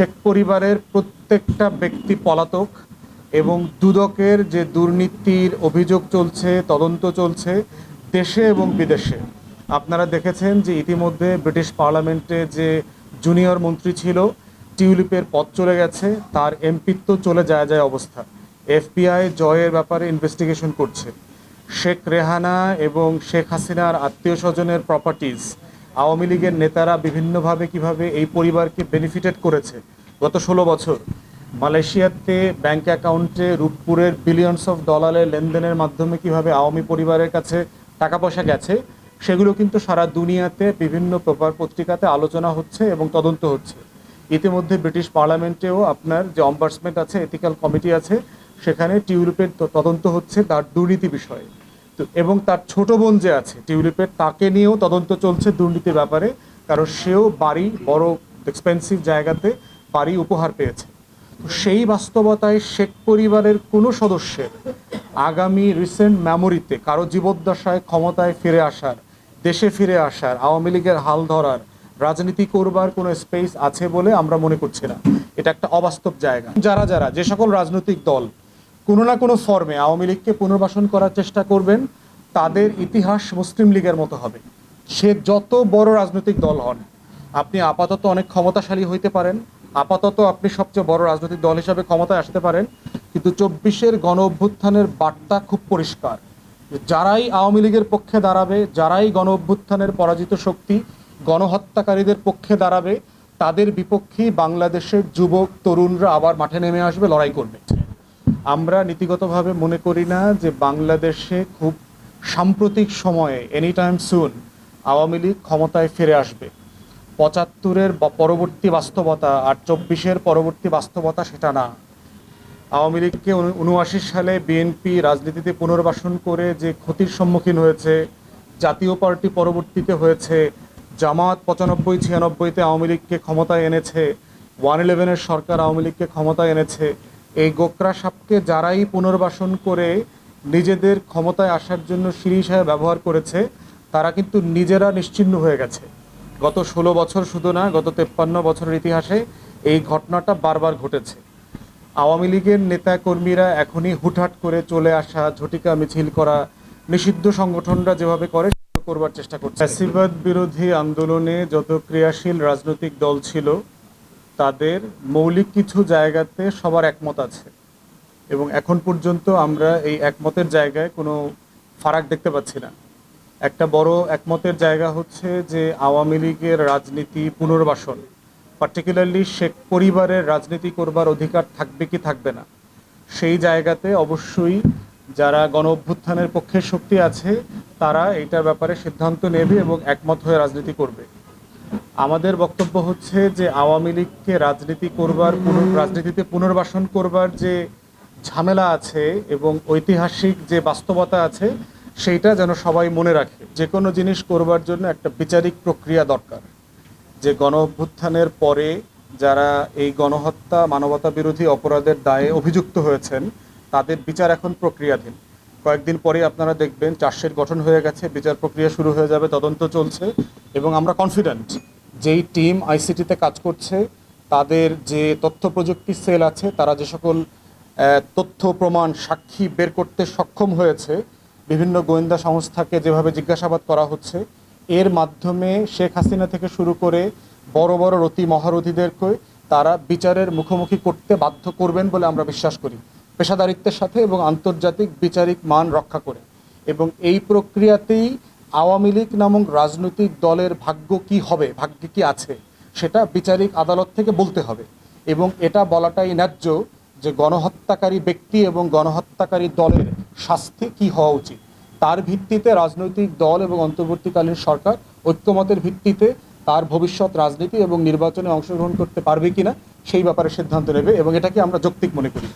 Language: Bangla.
শেখ পরিবারের প্রত্যেকটা ব্যক্তি পলাতক এবং দুদকের যে দুর্নীতির অভিযোগ চলছে, তদন্ত চলছে দেশে এবং বিদেশে। আপনারা দেখেছেন যে ইতিমধ্যে ব্রিটিশ পার্লামেন্টে যে জুনিয়র মন্ত্রী ছিল, টিউলিপের পথ চলে গেছে, তার এমপিত্ব চলে যায় যায় অবস্থা। এফবিআই জয়ের ব্যাপারে ইনভেস্টিগেশন করছে। শেখ রেহানা এবং শেখ হাসিনার আত্মীয় স্বজনের প্রপার্টিজ আওয়ামী লীগের নেতারা বিভিন্নভাবে কীভাবে এই পরিবারকে বেনিফিটেড করেছে গত ষোলো বছর? মালয়েশিয়াতে ব্যাংক অ্যাকাউন্টে রূপপুরের বিলিয়নস অফ ডলারের লেনদেনের মাধ্যমে কীভাবে আওয়ামী পরিবারের কাছে টাকা পয়সা গেছে, সেগুলো কিন্তু সারা দুনিয়াতে বিভিন্ন পেপার পত্রিকাতে আলোচনা হচ্ছে এবং তদন্ত হচ্ছে। ইতিমধ্যে ব্রিটিশ পার্লামেন্টেও আপনার যে অম্বার্সমেন্ট আছে এথিক্যাল কমিটি আছে, সেখানে টিউলিপের তদন্ত হচ্ছে তার দুর্নীতি বিষয়ে। এবং তার ছোট বোন যে আছে, টিউলিপের, তাকে নিয়েও তদন্ত চলছে দুর্নীতির ব্যাপারে, কারণ সেও বাড়ি, বড় এক্সপেন্সিভ জায়গাতে বাড়ি উপহার পেয়েছে। সেই বাস্তবতায় শেখ পরিবারের কোনো সদস্যের আগামী রিসেন্ট মেমোরিতে কারও জীবদ্দশায় ক্ষমতায় ফিরে আসার, দেশে ফিরে আসার, আওয়ামী লীগের হাল ধরার, রাজনীতি করবার কোনো স্পেস আছে বলে আমরা মনে করছি না। এটা একটা অবাস্তব জায়গা। যারা যারা, যে সকল রাজনৈতিক দল কোনো না কোনো ফর্মে আওয়ামী লীগকে পুনর্বাসন করার চেষ্টা করবেন, তাদের ইতিহাস মুসলিম লীগের মতো হবে। সে যত বড় রাজনৈতিক দল হন, আপনি আপাতত অনেক ক্ষমতাশালী হইতে পারেন, আপাতত আপনি সবচেয়ে বড় রাজনৈতিক দল হিসাবে ক্ষমতায় আসতে পারেন, কিন্তু চব্বিশের গণ অভ্যুত্থানের বার্তা খুব পরিষ্কার। যারাই আওয়ামী লীগের পক্ষে দাঁড়াবে, যারাই গণ অভ্যুত্থানের পরাজিত শক্তি গণহত্যাকারীদের পক্ষে দাঁড়াবে, তাদের বিপক্ষেই বাংলাদেশের যুবক, তরুণরা আবার মাঠে নেমে আসবে, লড়াই করবে। আমরা নীতিগতভাবে মনে করি না যে বাংলাদেশে খুব সাম্প্রতিক সময়ে any time soon Awami League ক্ষমতায় ফিরে আসবে। পঁচাত্তরের পরবর্তী বাস্তবতা আর চব্বিশের পরবর্তী বাস্তবতা সেটা না। আওয়ামী লীগকে উনআশি সালে বিএনপি রাজনীতিতে পুনর্বাসন করে যে ক্ষতির সম্মুখীন হয়েছে, জাতীয় পার্টি পরবর্তীতে হয়েছে, জামাত পঁচানব্বই, ছিয়ানব্বইতে আওয়ামী লীগকে ক্ষমতায় এনেছে, ওয়ান ইলেভেনের সরকার আওয়ামী লীগকে ক্ষমতায় এনেছে এই গোকরা সাপকে যারাই পুনর্বাসন করে নিজেদের ক্ষমতায় আসার জন্য সিঁড়ি হিসাবে ব্যবহার করেছে, তারা কিন্তু নিজেরা নিশ্চিহ্ন হয়ে গেছে। গত ষোলো বছর শুধু না, গত তেপ্পান্ন বছরের ইতিহাসে এই ঘটনাটা বারবার ঘটেছে। আওয়ামী লীগের নেতা কর্মীরা এখনই হুটহাট করে চলে আসা, ঝটিকা মিছিল করা, নিষিদ্ধ সংগঠনরা যেভাবে করে করবার চেষ্টা করছে। বিরোধী আন্দোলনে যত ক্রিয়াশীল রাজনৈতিক দল ছিল তাদের মৌলিক কিছু জায়গাতে সবার একমত আছে। এবং এখন পর্যন্ত আমরা এই একমতের জায়গায় কোনো ফারাক দেখতে পাচ্ছি না। একটা বড় একমতের জায়গা হচ্ছে যে আওয়ামী লীগের রাজনীতি পুনর্বাসন। পার্টিকুলারলি শেখ পরিবারের রাজনীতি করবার অধিকার থাকবে কি থাকবে না? সেই জায়গাতে অবশ্যই যারা গণ অভ্যুত্থানের পক্ষে শক্তি আছে, তারা এইটার ব্যাপারে সিদ্ধান্ত নেবে এবং একমত হয়ে রাজনীতি করবে। আমাদের বক্তব্য হচ্ছে যে আওয়ামী লীগকে রাজনীতি করবার রাজনীতিতে পুনর্বাসন করবার যে ঝামেলা আছে এবং ঐতিহাসিক যে বাস্তবতা আছে, সেইটা যেন সবাই মনে রাখে। যে কোনো জিনিস করবার জন্য একটা বিচারিক প্রক্রিয়া দরকার। যে গণ অভ্যুত্থানের পরে যারা এই গণহত্যা, মানবতা বিরোধী অপরাধের দায়ে অভিযুক্ত হয়েছেন, তাদের বিচার এখন প্রক্রিয়াধীন। কয়েকদিন পরে আপনারা দেখবেন চার্জশিট গঠন হয়ে গেছে, বিচার প্রক্রিয়া শুরু হয়ে যাবে, তদন্ত চলছে এবং আমরা কনফিডেন্ট যেই টিম আইসিটিতে কাজ করছে, তাদের যে তথ্য প্রযুক্তি সেল আছে, তারা যে সকল তথ্য, প্রমাণ, সাক্ষী বের করতে সক্ষম হয়েছে, বিভিন্ন গোয়েন্দা সংস্থাকে যেভাবে জিজ্ঞাসাবাদ করা হচ্ছে, এর মাধ্যমে শেখ হাসিনা থেকে শুরু করে বড় বড় রতি মহারথীদেরকে তারা বিচারের মুখোমুখি করতে বাধ্য করবেন বলে আমরা বিশ্বাস করি। পেশাদারিত্বের সাথে এবং আন্তর্জাতিক বিচারিক মান রক্ষা করে। এবং এই প্রক্রিয়াতেই আওয়ামী লীগ নামক রাজনৈতিক দলের ভাগ্য কি হবে, ভাগ্যে কি আছে, সেটা বিচারিক আদালত থেকে বলতে হবে। এবং এটা বলাটাই ন্যায্য যে গণহত্যাকারী ব্যক্তি এবং গণহত্যাকারী দলের শাস্তি কি হওয়া উচিত। তার ভিত্তিতে রাজনৈতিক দল এবং অন্তর্বর্তীকালীন সরকার ঐক্যমতের ভিত্তিতে তার ভবিষ্যৎ রাজনীতি এবং নির্বাচনে অংশগ্রহণ করতে পারবে কিনা, সেই ব্যাপারে সিদ্ধান্ত নেবে এবং এটাকে আমরা যৌক্তিক মনে করি।